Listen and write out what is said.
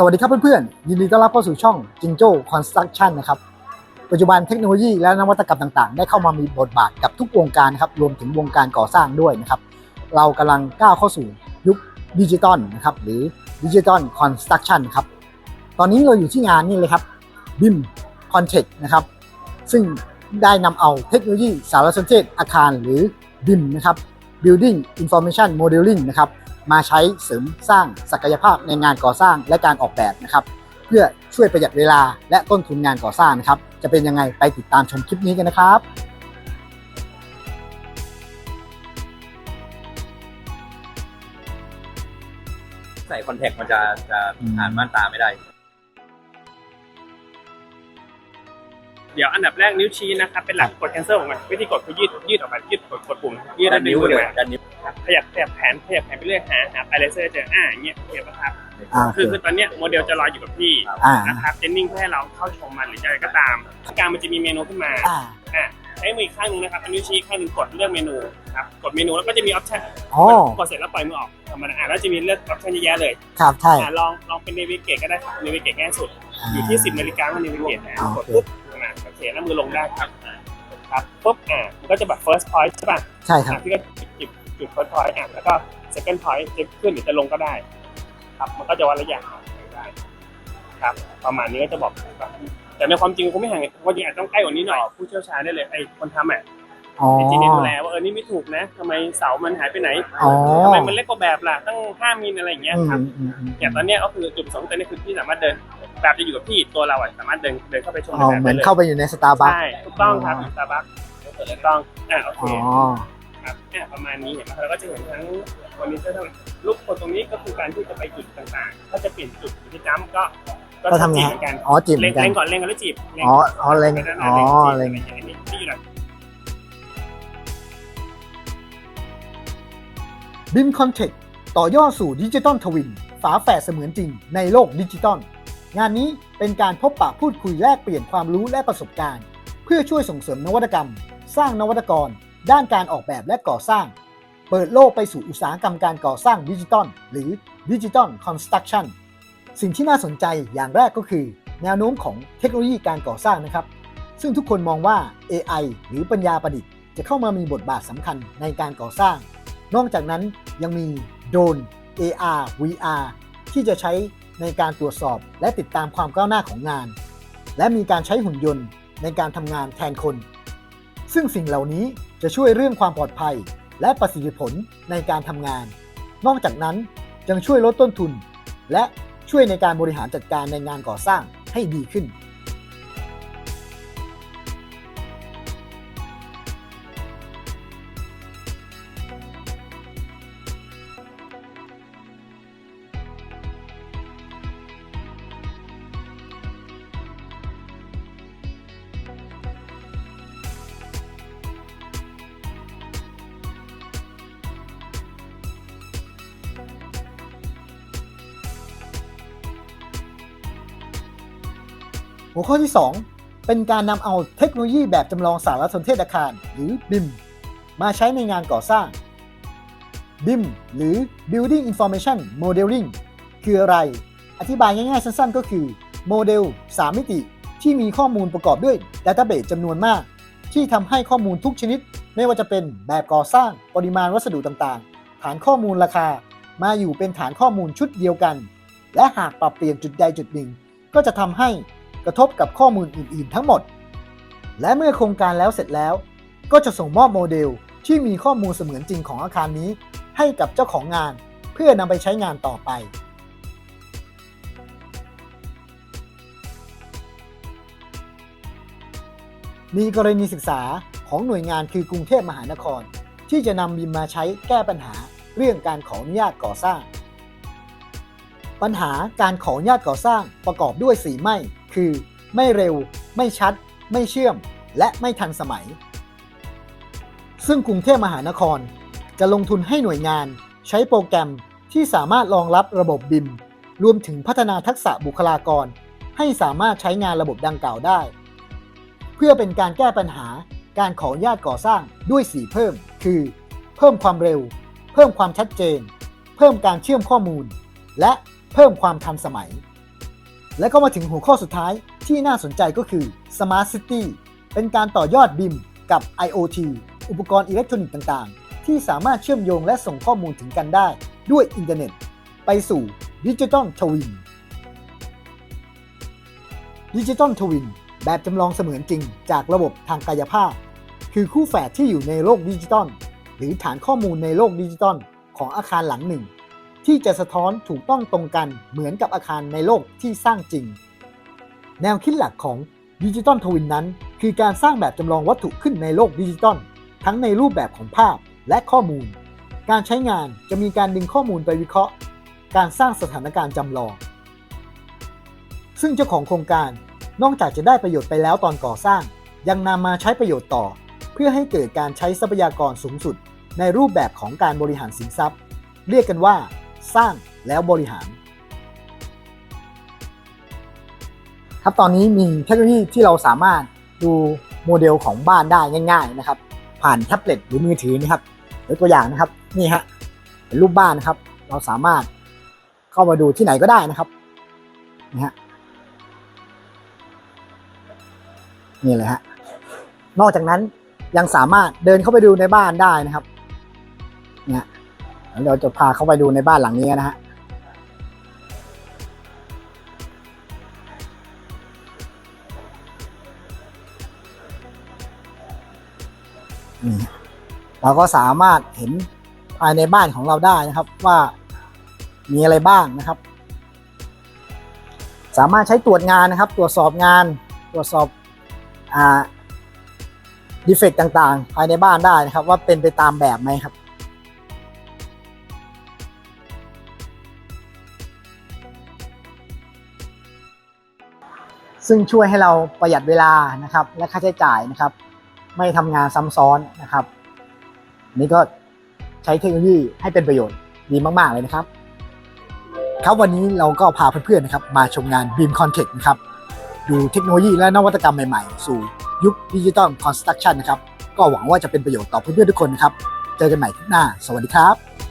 สวัสดีครับเพื่อนๆ ยินดีต้อนรับเข้าสู่ช่องจิงโจ้คอนสตรั c ชั่นนะครับ ปัจจุบันเทคโนโลยีและนวัตกรรมต่างๆ ได้เข้ามามีบทบาทกับทุกวงการนะครับ รวมถึงวงการก่อสร้างด้วยนะครับ เรากำลังก้าวเข้าสู่ยุคดิจิตอลนะครับ หรือดิจิตอลคอนสตรั c ชั่นครับ ตอนนี้เราอยู่ที่งานนี่เลยครับ BIM Contech นะครับ ซึ่งได้นำเอาเทคโนโลยีสารสนเทศอาคารหรือ BIM นะครับ Building Information Modeling นะครับ มาใช้เสริมสร้างศักยภาพในงานก่อสร้างและการออกแบบนะครับ เพื่อช่วยประหยัดเวลาและต้นทุนงานก่อสร้างนะครับ จะเป็นยังไงไปติดตามชมคลิปนี้กันนะครับใส่คอนแทคมันจะจะอืมอ่านม่านตาไม่ได้ เดี๋ยวอันดับแรกนิ้วชี้นะครับเป็นหลักกด cancel ของมันวิธีกดคือยืดยืดออกมายืดกดกดปุ่มยืดดัแล้วนดึงนิ้วขึ้นเลยมาดันนิ้วครับขยับขยับแขนขยับแขนไปเรื่อยหาหาไปเลเซอร์เจออ่าอย่างเงี้ยเห็นไหมครับอ่าคือคือตอนเนี้ยโมเดลจะลอยอยู่กับพี่อ่านะครับเจนนิ่งเพื่อให้เราเข้าชมมันหรืออะไรก็ตามกลางมันจะมีเมนูขึ้นมาอ่าอ่าใช้มืออีกข้างหนึงนะครับเอานิ้วชี้ข้างหนึงกดเลือกเมนูครับกดเมนูแล้วก็จะมีออปชั่นอ๋อกดเสร็จแล้วปล่อยมือออกธรรมดาอ่าแล้วจะมีเลือกออปชั่นเยอะแยะเลยครับใช่อ่าลองลองเป็นเนวิเกตก็ได้ครับเนวิเกตง่ายสุดอยู่ที่ 10นาฬิกาก็เนวิเกตนะอ่ากดปุ๊บนะโอ เคแล้วมือลงได้ครับอ่าครับปุ๊บอ่ามันก็จะแบบ first point ใช่ป่ะใช่ครับ อะพี่ก็จุดจุด first point อะแล้วก็ second point จะขึ้นหรือจะลงก็ได้ ครับมันก็จะวัดระยะได้ ครับ ประมาณนี้ก็จะบอกครับแต่ในความจริงคงไม่ห่างกันความจริงอาจจะต้องใกล้กว่านี้หน่อยผู้เชี่ยวชาญได้เลยไอ้คนทำอะ อ๋อ ไอ้จีเนียดูแลว่าเออนี่ไม่ถูกนะทำไมเสามันหายไปไหนอ๋อ ทำไมมันเล็กกว่าแบบล่ะตั้ง5มิลอะไรอย่างเงี้ยอืมครับอืมอืมอย่างตอนเนี้ยก็คือจุดประสงค์ตอนนี้คือพี่สามารถเดิน แบบจะอยู่กับพี่ตัวเราอะสามารถเดินเดินเข้าไปชมอ๋อในแบบเหมืได้อนเลยเข้าไปอยู่ในสตาร์บัค ใช่ถูกต้องครับสตาร์บัคถูกต้องอ่าโอเค อ๋อ ครับเนี่ยประมาณนี้เห็นไหมเราก็จะเห็นทั้งวันนี้จะทำลูกคนตรงนี้ก็คือการที่จะไปจุดต่างๆ ถ้าจะเปลี่ยนจุดที่จ้ำก็ก็ทำไง จีบเหมือนกันอ๋อจีบเหมืเล็องนกัน เล็งก่อนเล็งก่อนแล้วจีบเล็งอ๋ออ๋อเล็งไปด้านหอ๋น้าอเล็เล็งงจีบอย่างนี้ที่อยู่หลังบิมคอนเทกต่อยอดสู่ดิจิตอลทวินฝาแฝดเสมือนจริงในโลกดิจิตอล งานนี้เป็นการพบปะพูดคุยแลกเปลี่ยนความรู้และประสบการณ์ เพื่อช่วยส่งเสริมนวัตกรรม สร้างนวัตกร ด้านการออกแบบและก่อสร้าง เปิดโลกไปสู่อุตสาหกรรมการก่อสร้างดิจิตอลหรือดิจิตอลคอนสตรั c ชั่นสิ่งที่น่าสนใจอย่างแรกก็คือ แนวโน้มของเทคโนโลยีการก่อสร้างนะครับ ซึ่งทุกคนมองว่า AI หรือปัญญาประดิษฐ์จะเข้ามามีบทบาทสำคัญในการก่อสร้าง นอกจากนั้นยังมีโดรน AR VR ที่จะใช้ ในการตรวจสอบและติดตามความก้าวหน้าของงาน และมีการใช้หุ่นยนต์ในการทำงานแทนคน ซึ่งสิ่งเหล่านี้จะช่วยเรื่องความปลอดภัย และประสิทธิผลในการทำงาน นอกจากนั้นยังช่วยลดต้นทุน และช่วยในการบริหารจัดการในงานก่อสร้างให้ดีขึ้น หัวข้อที่ 2 เป็นการนำเอาเทคโนโลยีแบบจำลองสารสนเทศอาคาร หรือ BIM มาใช้ในงานก่อสร้าง BIM หรือ Building Information Modeling คืออะไร อธิบายง่ายๆสั้นๆ ก็คือ โมเดล 3 มิติที่มีข้อมูลประกอบด้วย Database จำนวนมาก ที่ทำให้ข้อมูลทุกชนิด ไม่ว่าจะเป็นแบบก่อสร้างปริมาณวัสดุต่างๆ ฐานข้อมูลราคา มาอยู่เป็นฐานข้อมูลชุดเดียวกัน และหากปรับเปลี่ยนจุดใดจุดหนึ่ง ก็จะทำให้ ระทบกับข้อมูลอื่น ๆ ทั้งหมด และเมื่อโครงการแล้วเสร็จแล้ว ก็จะส่งมอบโมเดลที่มีข้อมูลเสมือนจริงของอาคารนี้ ให้กับเจ้าของงานเพื่อนำไปใช้งานต่อไป มีกรณีศึกษาของหน่วยงานคือกรุงเทพมหานคร ที่จะนำบิมมาใช้แก้ปัญหาเรื่องการขออนุญาตก่อสร้าง ปัญหาการขออนุญาตก่อสร้างประกอบด้วย 4 ไม่ คือ ไม่เร็ว ไม่ชัด ไม่เชื่อม และไม่ทันสมัย ซึ่งกรุงเทพมหานครจะลงทุนให้หน่วยงาน ใช้โปรแกรมที่สามารถรองรับระบบบิมรวมถึงพัฒนาทักษะบุคลากร ให้สามารถใช้งานระบบดังกล่าวได้ เพื่อเป็นการแก้ปัญหาการขออนุญาตก่อสร้างด้วย4เพิ่ม คือ เพิ่มความเร็ว เพิ่มความชัดเจน เพิ่มการเชื่อมข้อมูล และเพิ่มความทันสมัย และก็มาถึงหัวข้อสุดท้ายที่น่าสนใจก็คือ Smart City เป็นการต่อยอด BIM กับ IoT อุปกรณ์อิเล็กทรอนิกส์ต่างๆ ที่สามารถเชื่อมโยงและส่งข้อมูลถึงกันได้ด้วยอินเทอร์เน็ต ไปสู่ดิจิ t a ลทวินดิจิ t a ลทวินแบบจำลองเสมือนจริงจากระบบทางกายภาพ คือคู่แฝดที่อยู่ในโลกดิจิตอลหรือฐานข้อมูลในโลกดิจิตอลของอาคารหลังหนึ่ง ที่จะสะท้อนถูกต้องตรงกันเหมือนกับอาคารในโลกที่สร้างจริง แนวคิดหลักของดิจิตอลทวินนั้น คือการสร้างแบบจำลองวัตถุขึ้นในโลกดิจิตอลทั้งในรูปแบบของภาพและข้อมูล การใช้งานจะมีการดึงข้อมูลไปวิเคราะห์ การสร้างสถานการณ์จำลอง ซึ่งเจ้าของโครงการนอกจากจะได้ประโยชน์ไปแล้วตอนก่อสร้าง ยังนำมาใช้ประโยชน์ต่อ เพื่อให้เกิดการใช้ทรัพยากรสูงสุด ในรูปแบบของการบริหารสินทรัพย์ เรียกกันว่า สร้างแล้วบริหาร ครับตอนนี้มีเทคโนโลยีที่เราสามารถดูโมเดลของบ้านได้ง่าย ๆนะครับ ผ่านแท็บเล็ตหรือมือถือนะครับยกตัวอย่างนะครับนี่ฮะเป็นรูปบ้านนะครับ เราสามารถเข้ามาดูที่ไหนก็ได้นะครับนี่ฮะนี่เลยฮะนอกจากนั้นยังสามารถเดินเข้าไปดูในบ้านได้นะครับเนี่ย เราจะพาเข้าไปดูในบ้านหลังนี้นะฮะเราก็สามารถเห็นภายในบ้านของเราได้นะครับว่ามีอะไรบ้างนะครับ สามารถใช้ตรวจงานนะครับ ตรวจสอบงานตรวจสอบอ่าดีเฟกต่างๆ ภายในบ้านได้นะครับ ว่าเป็นไปตามแบบไหมครับ ซึ่งช่วยให้เราประหยัดเวลานะครับ และค่าใช้จ่ายนะครับ ไม่ทำงานซ้ำซ้อนนะครับนี่ก็ใช้เทคโนโลยีให้เป็นประโยชน์ดีมากๆเลยนะครับ ครับวันนี้เราก็พาเพื่อนๆนะครับมาชมงาน Beam Context นะครับดูเทคโนโลยีและนวัตกรรมใหม่ๆ สู่ยุคดิจิตอลคอนสตรักชั่นนะครับ ก็หวังว่าจะเป็นประโยชน์ต่อเพื่อนๆทุกคนนะครับ เจอกันใหม่คลิปหน้า สวัสดีครับ